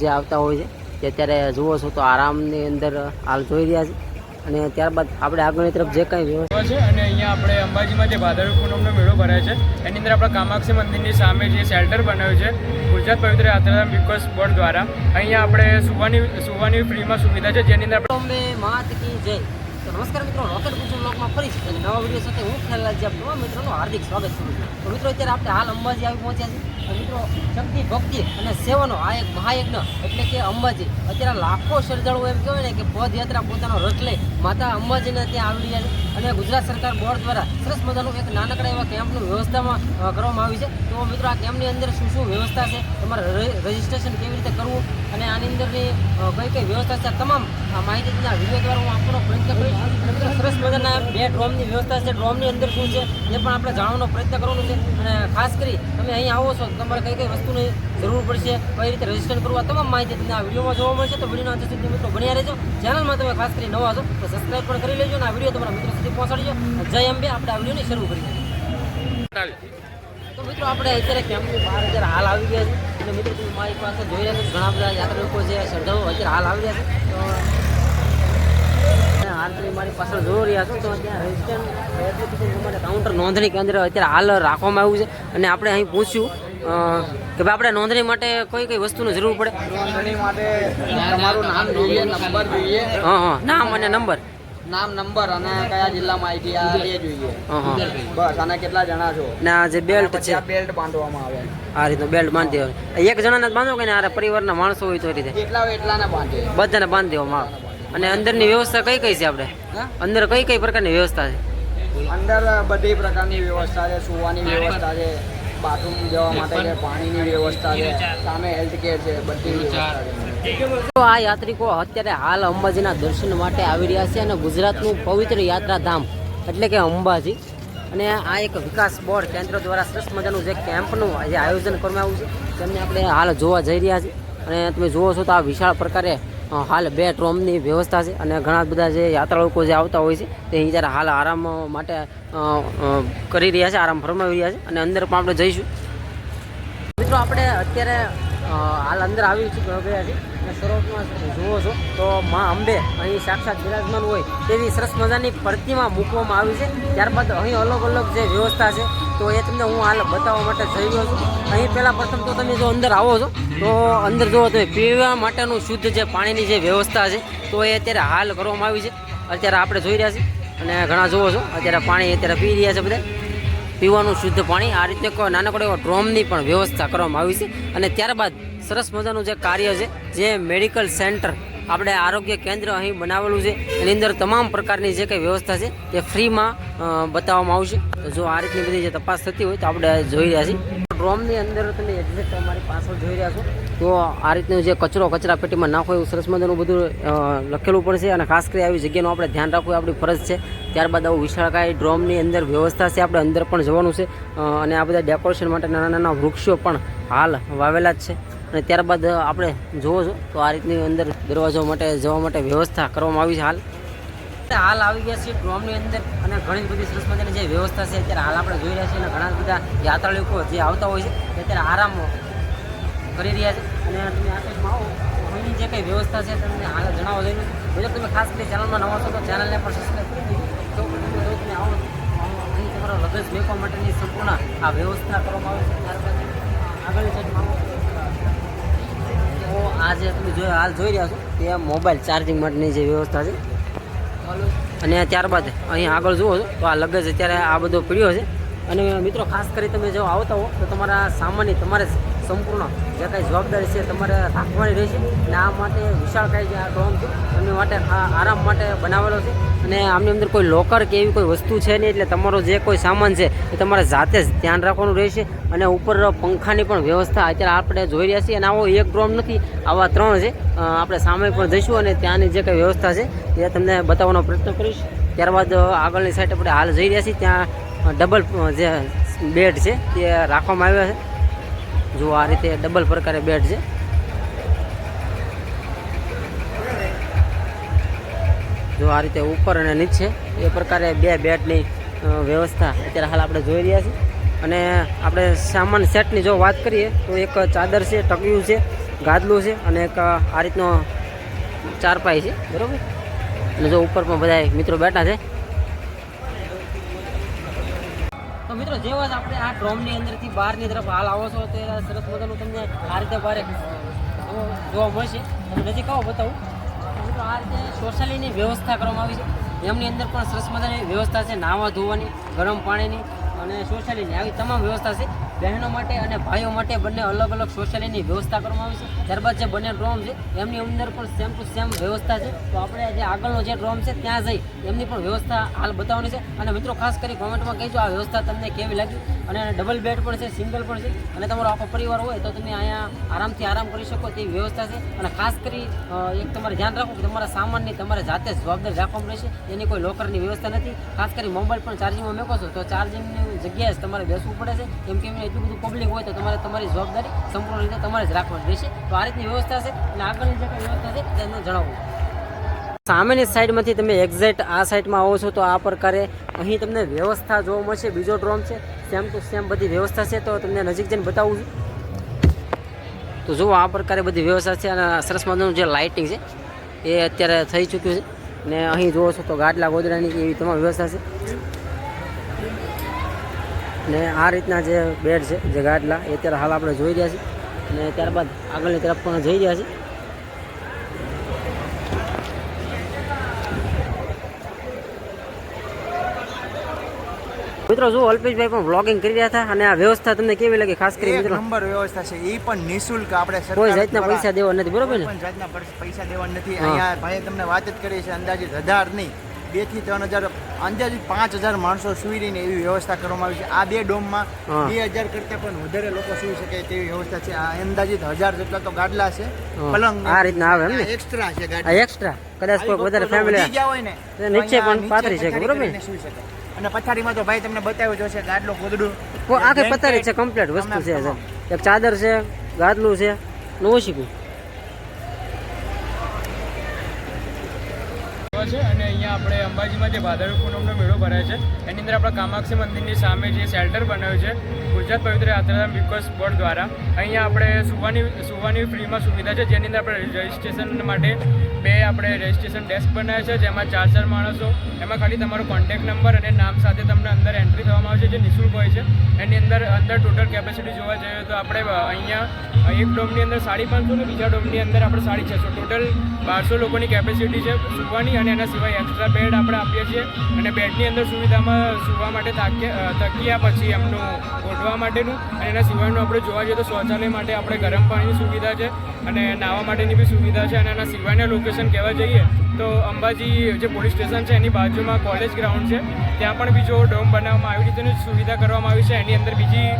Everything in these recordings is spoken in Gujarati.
જે આવતા હોય છે તે અત્યારે જુઓ છો તો આરામની અંદર હાલ જોઈ રહ્યા છે. અને ત્યારબાદ આપણે આગળની તરફ જે કંઈ વ્યવસ્થા છે અને અહીંયા આપણે અંબાજીમાં જે ભાદરવી પૂનમનો મેળો ભરાય છે એની અંદર આપણે કામાક્ષી મંદિરની સામે જે શેલ્ટર બનાવ્યું છે ગુજરાત પવિત્ર યાત્રાધામ વિકાસ બોર્ડ દ્વારા. અહીંયા આપણે સુવાની સુવાની ફ્રીમાં સુવિધા છે જેની અંદર આપણે માત કી જય. તો નમસ્કાર મિત્રો રોકેટ કુસુમ બ્લોગમાં ફરી છે નવા વીડિયો સાથે હું ખેલાલ આપ નવા મિત્રોનું હાર્દિક સ્વાગત કરું તો મિત્રો, અત્યારે આપણે હાલ અંબાજી આવી પહોંચ્યા છે અને મિત્રો, શક્તિ, ભક્તિ અને સેવાનો આ એક મહાયજ્ઞ, એટલે કે અંબાજી. અત્યારે લાખો શ્રદ્ધાળુઓ એમ કહેવાય ને કે પદયાત્રા પોતાનો રથ લઈ માતા અંબાજીને ત્યાં આવી રહ્યા છે. અને ગુજરાત સરકાર બોર્ડ દ્વારા સરસ મજાનું એક નાનકડા એવા કેમ્પનું વ્યવસ્થામાં કરવામાં આવી છે. તો મિત્રો, આ કેમ્પની અંદર શું શું વ્યવસ્થા છે? તમારે રજિસ્ટ્રેશન કેવી રીતે કરવું? અને આની અંદરની કઈ કઈ વ્યવસ્થા છે તમામ આ માહિતી આ વીડિયો દ્વારા હું આપવાનો પ્રયત્ન કરીશ. સરસ મજાના બે ડ્રોમની વ્યવસ્થા છે. ડ્રોમની અંદર શું છે, એ પણ આપણે જાણવાનો પ્રયત્ન કરવાનો છે. અને ખાસ કરી, તમે અહીં આવો છો, તમારે કઈ કઈ વસ્તુની જરૂર પડશે, કઈ રીતે રજિસ્ટર કરવું, આ તમામ માહિતી તમને આ વિડીયોમાં જોવા મળશે. તો વિડીયોના અંત સુધી મિત્રો બન્યા રહેજો. ચેનલમાં તમે ખાસ કરી નવા છો, તો સબસ્ક્રાઈબ પણ કરી લેજો અને આ વીડિયો તમારા મિત્રો સુધી પહોંચાડજો. જય અંબે, આપણે આ વિડીયોની શરૂ કરીએ. તો મિત્રો, આપણે અત્યારે કેમ્પની બહાર અત્યારે હાલ આવી ગયા છે અને મિત્રો તમે મારી પાસે જોઈ રહ્યા છો ઘણા બધા લોકો છે શ્રદ્ધાળુઓ અત્યારે હાલ આવી રહ્યા છે. તો હાલ તમે મારી પાછળ જોઈ રહ્યા છો તો ત્યાં એપ્લિકેશન કાઉન્ટર નોંધણી કેન્દ્ર અત્યારે હાલ રાખવામાં આવ્યું છે. અને આપણે અહીં પૂછ્યું કે ભાઈ આપણે નોંધણી માટે કઈ કઈ વસ્તુની જરૂર પડે? નોંધણી માટે તમારું નામ જોઈએ નંબર જોઈએ. હા હા નામ અને નંબર. નામ નંબર અને કયા જિલ્લામાં આવી ગયા એ જોઈએ. બસ અને કેટલા જણા છો? ને આ જે બેલ્ટ છે. બેલ્ટ બાંધવામાં આવે. આ રીતનું બેલ્ટ બાંધી દેવાનો. એક જણાને જ બાંધો કે ને આ પરિવારના માણસો હોય તો રીતે. એટલા હોય એટલાને બાંધે. બધાને બાંધી દેવામાં આવે. અને અંદરની વ્યવસ્થા કઈ કઈ છે આપણે? અંદર કઈ કઈ પ્રકારની વ્યવસ્થા છે? અંદર બધી પ્રકારની વ્યવસ્થા છે. સુવાની વ્યવસ્થા છે. બાથરૂમ જવા માટે છે. પાણીની વ્યવસ્થા છે. સામે હેલ્થ કેર છે. બધી વ્યવસ્થા છે. તો આ યાત્રિકો અત્યારે હાલ અંબાજીના દર્શન માટે આવી રહ્યા છે અને ગુજરાતનું પવિત્ર યાત્રાધામ એટલે કે અંબાજી. અને આ એક વિકાસ બોર્ડ કેન્દ્ર દ્વારા સરસ મજાનું જે કેમ્પનું જે આયોજન કરવામાં આવ્યું છે, તેમને આપણે હાલ જોવા જઈ રહ્યા છીએ. અને તમે જુઓ છો તો આ વિશાળ પ્રકારે હાલ બે ટ્રોમની વ્યવસ્થા છે અને ઘણા બધા જે યાત્રાળુકો જે આવતા હોય છે, તે અહીં જ્યારે હાલ આરામ માટે કરી રહ્યા છે, આરામ ફરમાવી રહ્યા છે. અને અંદર પણ આપણે જઈશું. મિત્રો, આપણે અત્યારે હાલ અંદર આવી ગયા છીએ અને શરૂઆતમાં જુઓ છો, તો મા અંબે અહીં સાક્ષાત બિરાજમાન હોય તેવી સરસ મજાની પ્રતિમા મૂકવામાં આવી છે. ત્યારબાદ અહીં અલગ અલગ જે વ્યવસ્થા છે, તો એ તમને હું હાલ બતાવવા માટે જઈ રહ્યો છું. અહીં પહેલાં પ્રથમ તો તમે જો અંદર આવો છો, તો અંદર જુઓ તો પીવા માટેનું શુદ્ધ જે પાણીની જે વ્યવસ્થા છે, તો એ અત્યારે હાલ કરવામાં આવી છે. અત્યારે આપણે જોઈ રહ્યા છીએ, અને ઘણા જુઓ છો, અત્યારે પાણી અત્યારે પી રહ્યા છે બધા. પીવાનું શુદ્ધ પાણી આ રીતે નાનકડો એવો ડ્રોમની પણ વ્યવસ્થા કરવામાં આવી છે. અને ત્યારબાદ સરસ મજાનું જે કાર્ય છે, જે મેડિકલ સેન્ટર આપણે આરોગ્ય કેન્દ્ર અહીં બનાવેલું છે, એની અંદર તમામ પ્રકારની જે કંઈ વ્યવસ્થા છે તે ફ્રીમાં બતાવવામાં આવશે. જો આ રીતની બધી જે તપાસ થતી હોય તો આપણે જોઈ રહ્યા છીએ. ડ્રોમની અંદર તમે એક્ઝેક્ટ અમારી પાછળ જોઈ રહ્યા છો. તો આ રીતનું જે કચરો કચરા પેટીમાં નાખો એવું સરસ મજાનું બધું લખેલું પણ છે અને ખાસ કરી આવી જગ્યાનું આપણે ધ્યાન રાખવું આપણી ફરજ છે. ત્યારબાદ આવું વિશાળકાય ડ્રોમની અંદર વ્યવસ્થા છે, આપણે અંદર પણ જવાનું છે. અને આ બધા ડેકોરેશન માટે નાના નાના વૃક્ષો પણ હાલ વાવેલા જ છે. અને ત્યારબાદ આપણે જોવો છો, તો આ રીતની અંદર દરવાજો માટે જવા માટે વ્યવસ્થા કરવામાં આવી છે હાલ. હાલ આવી ગયા છે ડ્રોમની અંદર અને ઘણી બધી સરસ મજાની જે વ્યવસ્થા છે, અત્યારે હાલ આપણે જોઈ રહ્યા છીએ અને ઘણા બધા યાત્રાળુઓ જે આવતા હોય છે અત્યારે આરામ કરી રહ્યા છે. અને તમે આ સાઈડમાં આવો. અહીંની જે કંઈ વ્યવસ્થા છે તમને હાલ જણાવો જોઈએ જો તમે ખાસ કરી ચેનલમાં નવા છો તો ચેનલને પણ સબસ્ક્રાઈબ કરી દેજો. તો પછી જો તમે આવો અહીં તમારો લગેજ મેકવા માટેની સંપૂર્ણ આ વ્યવસ્થા કરવામાં આવે છે. ત્યારબાદ આગળની સાઈડમાં આવો. આજે તમે જો હાલ જોઈ રહ્યા છો તે મોબાઈલ ચાર્જિંગ માટેની જે વ્યવસ્થા છે. અને ત્યારબાદ અહીં આગળ જુઓ છો, તો આ લગેજ અત્યારે આ બધો પીડ્યો છે. અને મિત્રો, ખાસ કરી તમે જો આવતા હો, તો તમારા સામાનની તમારે સંપૂર્ણ. જે કાંઈ જવાબદારી છે તમારે રાખવાની રહેશે. અને આ માટે વિશાળ કાંઈ જે આ ડોમ છે, એમની માટે આરામ માટે બનાવેલો છે. અને આમની અંદર કોઈ લોકર કે એવી કોઈ વસ્તુ છે નહીં, એટલે તમારો જે કોઈ સામાન છે એ તમારે જાતે જ ધ્યાન રાખવાનું રહેશે. અને ઉપર પંખાની પણ વ્યવસ્થા અત્યારે આપણે જોઈ રહ્યા છીએ. અને આવો એક ડ્રોમ નથી, આવા ત્રણ છે. આપણે સામે પણ જઈશું અને ત્યાંની જે કંઈ વ્યવસ્થા છે એ તમને બતાવવાનો પ્રયત્ન કરીશ. ત્યારબાદ આગળની સાઈડ આપણે હાલ જઈ રહ્યા છીએ. ત્યાં ડબલ જે બેડ છે તે રાખવામાં આવ્યા છે. જો આ રીતે ડબલ પ્રકારે બેડ છે. જો આ રીતે ઉપર અને નીચે એ પ્રકારે બે બેડની વ્યવસ્થા અત્યારે હાલ આપણે જોઈ રહ્યા છીએ. અને આપણે સામાન સેટની જો વાત કરીએ, તો એક ચાદર છે ટકિયું છે, ગાદલું છે અને એક આ રીતનો ચારપાઈ છે, બરાબર? અને જો ઉપર પણ બધા મિત્રો બેઠા છે. તો મિત્રો જેવા જ આપણે આ ડ્રોમની અંદરથી બહારની તરફ હાલ આવો છો, તો સરસ મજાનું તમને આ રીતે બહાર જોવા મળશે. તમે નજીક આવો, બતાવું. મિત્રો, આ રીતે શૌચાલયની વ્યવસ્થા કરવામાં આવી છે. એમની અંદર પણ સરસ મજાની વ્યવસ્થા છે નાહવા ધોવાની, ગરમ પાણીની અને શૌચાલયની. આવી તમામ વ્યવસ્થા છે. બહેનો માટે અને ભાઈઓ માટે બંને અલગ અલગ શૌચાલયની વ્યવસ્થા કરવામાં આવી છે. ત્યારબાદ જે બંને ડ્રોમ છે, એમની અંદર પણ સેમ ટુ સેમ વ્યવસ્થા છે. તો આપણે જે આગળનો જે ડ્રોમ છે, ત્યાં જઈ એમની પણ વ્યવસ્થા હાલ બતાવવાની છે. અને મિત્રો, ખાસ કરી કોમેન્ટમાં કહેજો આ વ્યવસ્થા તમને કેવી લાગી. અને ડબલ બેડ પણ છે સિંગલ પણ છે. અને તમારો આખો પરિવાર હોય તો તમે અહીંયા આરામથી આરામ કરી શકો તેવી વ્યવસ્થા છે. અને ખાસ કરી એક તમારે ધ્યાન રાખો કે તમારા સામાનની તમારે જાતે જ જવાબદારી રાખવામાં રહેશે. એની કોઈ લોકરની વ્યવસ્થા નથી. ખાસ કરી મોબાઈલ પણ ચાર્જિંગમાં મેકો છો તો ચાર્જિંગની જગ્યાએ જ તમારે બેસવું પડે છે. કેમ કે એમને એટલું બધું પબ્લિક હોય તો તમારે તમારી જવાબદારી સંપૂર્ણ રીતે તમારે જ રાખવાની રહેશે. તો આ રીતની વ્યવસ્થા છે અને આગળની જે કંઈ વ્યવસ્થા છે તેને જણાવવું સામેની સાઈડમાંથી તમે એક્ઝેક્ટ આ સાઈડમાં આવો છો તો આ પ્રકારે અહીં તમને વ્યવસ્થા જોવા મળશે. બીજો ડ્રોમ છે સેમ ટુ સેમ બધી વ્યવસ્થા છે તો તમને નજીક જઈને બતાવું છું. તો જુઓ આ પ્રકારે બધી વ્યવસ્થા છે અને સરસ મજાનું જે લાઇટિંગ છે એ અત્યારે થઈ ચૂક્યું છે. ને અહીં જુઓ છો તો ગાડલા ગોદડાની એવી તમામ વ્યવસ્થા છે. ને આ રીતના જે બેડ છે જે ગાડલા એ અત્યારે હાલ આપણે જોઈ રહ્યા છીએ અને ત્યારબાદ આગળની તરફ પણ જઈ રહ્યા છીએ. મિત્રો જો અલ્પેશભાઈ પણ વ્લોગિંગ કરી રહ્યા હતા અને આ વ્યવસ્થા તમને કેવી લાગી ખાસ કરી મિત્રો? નંબર વ્યવસ્થા છે. એ પણ નિશુલ્ક આપણે કોઈ જાતના પૈસા દેવા નથી બરોબર ને? કોઈ જાતના પૈસા દેવા નથી. અહીંયા ભાઈ તમને વાત જ કરી છે અંદાજિત હજાર નહીં. બેથી ત્રણ હજાર અંદાજિત પાંચ હજાર માણસો સુઈ રહીને એવી વ્યવસ્થા કરવામાં આવી છે. આ બે ડોમમાં બે હજાર કરતા પણ વધારે લોકો સુઈ શકે તેવી વ્યવસ્થા છે. આ અંદાજિત હજાર જેટલા તો ગાડલા છે. પલંગ આ રીતના આવે એમ? એક્સ્ટ્રા છે ગાડલા. એક્સ્ટ્રા કદાચ કોઈ વધારે ફેમિલી ગયા હોય ને નીચે પણ પાથરી શકે, બરોબર? કરીને શકે. અને પથારીમાં તો ભાઈ તમને બતાવ્યું જોશે ગાડલો ગોદડું આખે પથારી છે કમ્પ્લીટ વસ્તુ છે એક ચાદર છે ગાદલું છે ને ઓશીકું છે અને અહીંયા આપણે અંબાજીમાં જે ભાદરવી પૂનમનો મેળો ભરાય છે, એની અંદર આપણા કામાક્ષી મંદિરની સામે જે શેલ્ટર બનાવ્યું છે, ગુજરાત પવિત્ર યાત્રાધામ વિકાસ બોર્ડ દ્વારા. અહીંયા આપણે સુવાની સુવાની ફ્રીમાં સુવિધા છે, જેની અંદર આપણે રજિસ્ટ્રેશન માટે બે આપણે રજિસ્ટ્રેશન ડેસ્ક બનાવ્યા છે, જેમાં ચાર ચાર માણસો. એમાં ખાલી તમારો કોન્ટેક્ટ નંબર અને નામ સાથે તમને અંદર એન્ટ્રી થવામાં આવે છે જે નિઃશુલ્ક હોય છે. એની અંદર અંદર ટોટલ કેપેસિટી જોવા જઈએ તો આપણે અહીંયા એક ડોમની અંદર સાડી પાંચસો અને બીજા ડોમની અંદર આપણે સાડી છસો. ટોટલ બારસો લોકોની કેપેસિટી છે, સુવાની અને એના સિવાય એક્સ્ટ્રા બેડ આપણે આપીએ છીએ. અને બેડની અંદર સુવિધામાં સુવા માટે તાકીયા પછી એમનું ઓઢવા માટેનું. અને એના સિવાયનું આપણે જોવા જઈએ તો શૌચાલય માટે આપણે ગરમ પાણીની સુવિધા છે અને નાહવા માટેની બી સુવિધા છે અને એના સિવાયના લોકેશન કહેવા જઈએ તો અંબાજી જે પોલીસ સ્ટેશન છે એની બાજુમાં કોલેજ ગ્રાઉન્ડ છે. ત્યાં પણ બીજો ડોમ બનાવવામાં આવી રીતેની સુવિધા કરવામાં આવી છે. એની અંદર બીજી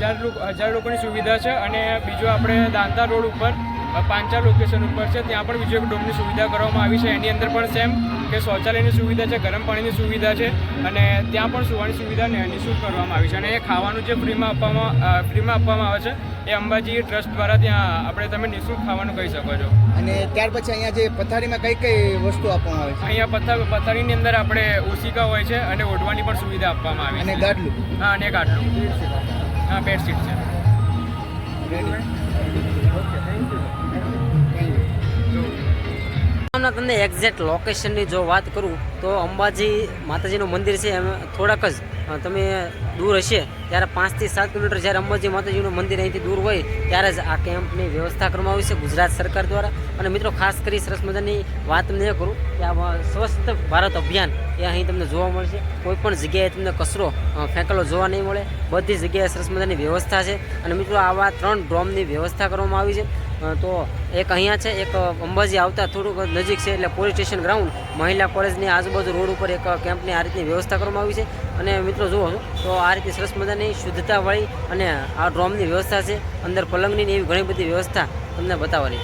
હજાર હજાર લોકોની સુવિધા છે અને બીજો આપણે દાંતા રોડ ઉપર અ, ચાર લોકેશન ઉપર છે ત્યાં પણ બીજો એક ડોમની સુવિધા કરવામાં આવી છે. એની અંદર પણ સેમ કે શૌચાલયની સુવિધા છે ગરમ પાણીની સુવિધા છે અને ત્યાં પણ સુવાની સુવિધા ને નિઃશુલ્ક કરવામાં આવી છે. અને એ ખાવાનું જે ફ્રીમાં આપવામાં ફ્રીમાં આપવામાં આવે છે એ અંબાજી ટ્રસ્ટ દ્વારા ત્યાં આપણે તમે નિઃશુલ્ક ખાવાનું કહી શકો છો. અને ત્યાર પછી અહીંયા જે પથારીમાં કઈ કઈ વસ્તુ આપવામાં આવે છે? અહીંયા પથ્થર પથારીની અંદર આપણે ઓશિકા હોય છે અને ઓઢવાની પણ સુવિધા આપવામાં આવી અને ગાટલું હા અને ગાટલું હા બેડશીટ છે. ગામના તમને એક્ઝેક્ટ લોકેશનની જો વાત કરું, તો અંબાજી માતાજીનું મંદિર છે એમ થોડાક જ. તમે દૂર હશે. ત્યારે પાંચથી સાત કિલોમીટર જ્યારે અંબાજી માતાજીનું મંદિર અહીંથી દૂર હોય, ત્યારે જ આ કેમ્પની વ્યવસ્થા કરવામાં આવી છે ગુજરાત સરકાર દ્વારા. અને મિત્રો, ખાસ કરી સરસ મજાની વાત તમને એ કરું કે આ સ્વસ્થ ભારત અભિયાન એ અહીં તમને જોવા મળશે. કોઈ પણ જગ્યાએ તમને કચરો ફેંકેલો જોવા નહીં મળે. બધી જગ્યાએ સરસ મજાની વ્યવસ્થા છે. અને મિત્રો, આવા ત્રણ ડ્રોમની વ્યવસ્થા કરવામાં આવી છે. તો એક અહીંયા છે, એક અંબાજી આવતા થોડુંક નજીક છે, એટલે પોલીસ સ્ટેશન ગ્રાઉન્ડ, મહિલા કોલેજની આજુબાજુ રોડ ઉપર એક કેમ્પની આ રીતની વ્યવસ્થા કરવામાં આવી છે. અને મિત્રો, જુઓ, તો આ રીતે સરસ મજાની શુદ્ધતાવાળી અને આ ડ્રોમની વ્યવસ્થા છે. અંદર પલંગની એવી ઘણી બધી વ્યવસ્થા તમને બતાવવાની.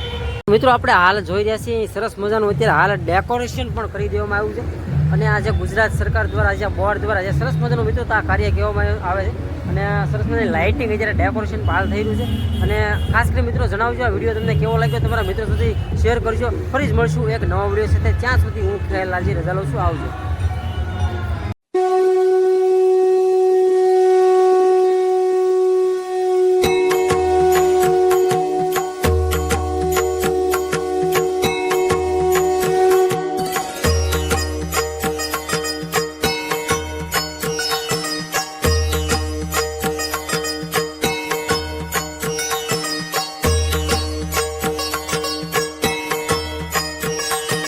મિત્રો, આપણે હાલ જોઈ રહ્યા છીએ સરસ મજાનું અત્યારે હાલ ડેકોરેશન પણ કરી દેવામાં આવ્યું છે. અને આજે ગુજરાત સરકાર દ્વારા આજે બોર્ડ દ્વારા આજે સરસ મજાનું મિત્રો આ કાર્ય કહેવામાં આવે છે. અને સરસ મજાની લાઇટિંગ અત્યારે ડેકોરેશન હાલ થઈ રહ્યું છે. અને ખાસ કરી મિત્રો, જણાવજો, આ વીડિયો તમને કેવો લાગ્યો, તમારા મિત્રો સુધી શેર કરજો. ફરી જ મળશું એક નવા વીડિયો સાથે. ત્યાં સુધી હું ખેલાલજી રજા લઉં છું. આવજો.